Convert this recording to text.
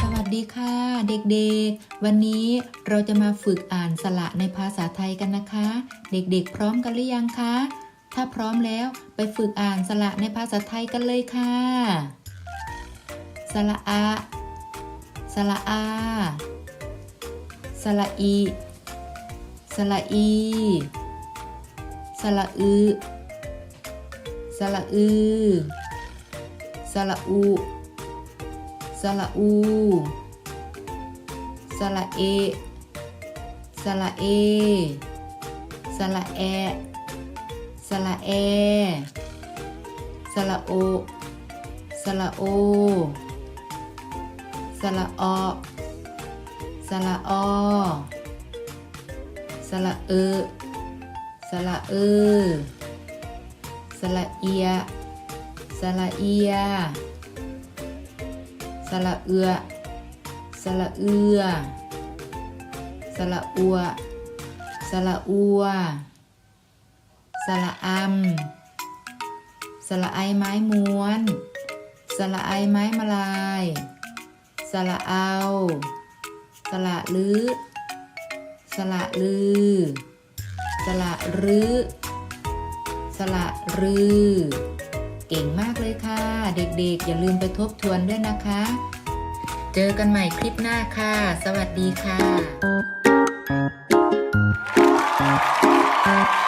สวัสดีค่ะ เด็กๆ วันนี้เราจะมาฝึกอ่านสระในภาษาไทยกันนะคะ เด็กๆ พร้อมกันหรือยังคะ ถ้าพร้อมแล้วไปฝึกอ่านสระในภาษาไทยกันเลยค่ะ สระอาสระอาสระอี สระอี สระอือ สระอือสระอูสระอูสระเอสระเอสระแอสระแอสระโอสระโอสระอสระอสระเอสระเอ สระเอีย สระเอีย สระเอือ สระเอือ สระอัว สระอัว สระอำสระไอไม้ม้วน สระไอไม้มาลาย สระเอา สระลือ สระลือ สระรื้อ สระรือ เก่งมากเลยค่ะ เด็กๆ อย่าลืมไปทบทวนด้วยนะคะ เจอกันใหม่คลิปหน้าค่ะ สวัสดีค่ะ「